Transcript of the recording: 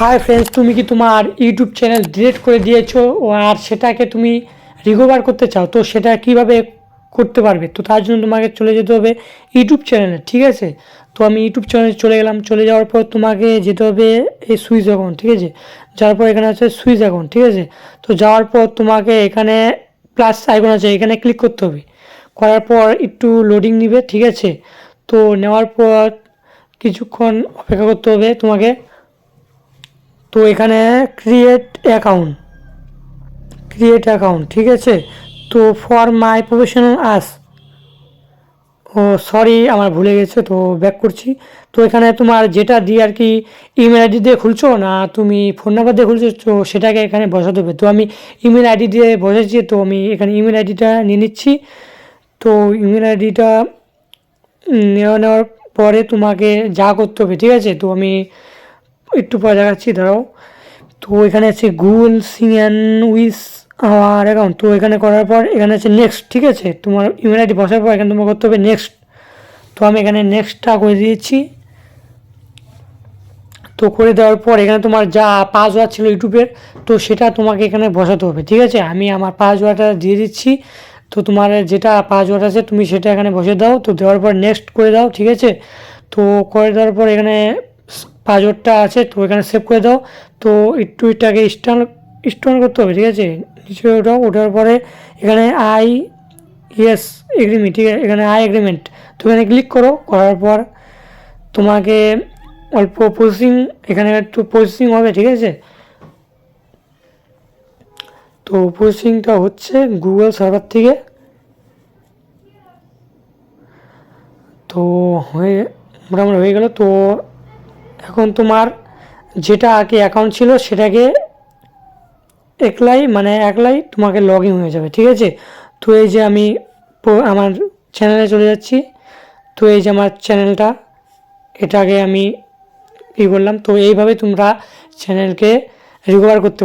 Hi friends তুমি কি তোমার ইউটিউব চ্যানেল ডিলিট করে দিয়েছ? আর সেটাকে তুমি রিকভার করতে চাও, তো সেটা কীভাবে করতে পারবে? তো তার জন্য তোমাকে চলে যেতে হবে ইউটিউব চ্যানেলে ঠিক আছে? তো আমি ইউটিউব চ্যানেলে চলে গেলাম, চলে যাওয়ার পর তোমাকে যেতে হবে এই সুইচ অ্যাকাউন্ট ঠিক আছে? যাওয়ার পর এখানে আছে সুইচ অ্যাকাউন্ট ঠিক আছে? তো যাওয়ার পর তোমাকে এখানে প্লাস আইকন আছে, এখানে ক্লিক করতে হবে। করার পর একটু লোডিং নিবে, ঠিক আছে? তো নেওয়ার পর কিছুক্ষণ অপেক্ষা করতে হবে তোমাকে। তো এখানে ক্রিয়েট অ্যাকাউন্ট ক্রিয়েট অ্যাকাউন্ট ঠিক আছে? তো ফর মাই প্রফেশনাল আস ও সরি আমার ভুলে গেছে, তো ব্যাক করছি। তো এখানে তোমার যেটা দিয়ে আর কি ইমেল আইডি দিয়ে খুলছো না তুমি ফোন নাম্বার দিয়ে খুলছো, তো সেটাকে এখানে বসাতে হবে। তো আমি ইমেল আইডি দিয়ে বসেছি, তো আমি এখানে ইমেল আইডিটা নিয়ে নিচ্ছি। তো ইমেল আইডিটা নেওয়া নেওয়ার পরে তোমাকে যা করতে হবে, ঠিক আছে? তো আমি একটু পরে দেখাচ্ছি, দাঁড়াও। তো এখানে আছে গুগল, সিএন, উইস, আমার অ্যাকাউন্ট তো এখানে করার পর এখানে আছে নেক্সট ঠিক আছে? তোমার ইমেল আইডি বসার পর এখানে তোমার করতে হবে নেক্সট তো আমি এখানে নেক্সটটা করে দিয়েছি। তো করে দেওয়ার পর এখানে তোমার যা পাসওয়ার্ড ছিল ইউটিউবের, তো সেটা তোমাকে এখানে বসাতে হবে, ঠিক আছে? আমি আমার পাসওয়ার্ডটা দিয়ে দিচ্ছি। তো তোমার যেটা পাসওয়ার্ড আছে, তুমি সেটা এখানে বসে দাও। তো দেওয়ার পর নেক্সট করে দাও, ঠিক আছে? তো করে দেওয়ার পর এখানে পাসওয়ার্ডটা আছে, তো এখানে সেভ করে দাও। তো একটু এটাকে স্টান স্টোন করতে হবে, ঠিক আছে? নিচে ওঠাও ওঠার পরে এখানে আই ইয়েস এগ্রিমেন্ট ঠিক আছে? এখানে আই এগ্রিমেন্ট তো এখানে ক্লিক করো, করার পর তোমাকে অল্প প্রসেসিং এখানে একটু প্রসেসিং হবে, ঠিক আছে? তো প্রসেসিংটা হচ্ছে গুগল সার্ভার থেকে। তো হয়ে, মোটামুটি হয়ে গেল। তো এখন তোমার যেটা আগে অ্যাকাউন্ট ছিল সেটাকে একলাই মানে একলাই তোমাকে লগ ইন হয়ে যাবে, ঠিক আছে? তো এই যে আমি আমার চ্যানেলে চলে যাচ্ছি। তো এই যে আমার চ্যানেলটা এটাকে আমি ই করলাম। তো এইভাবে তোমরা চ্যানেলকে রিকভার করতে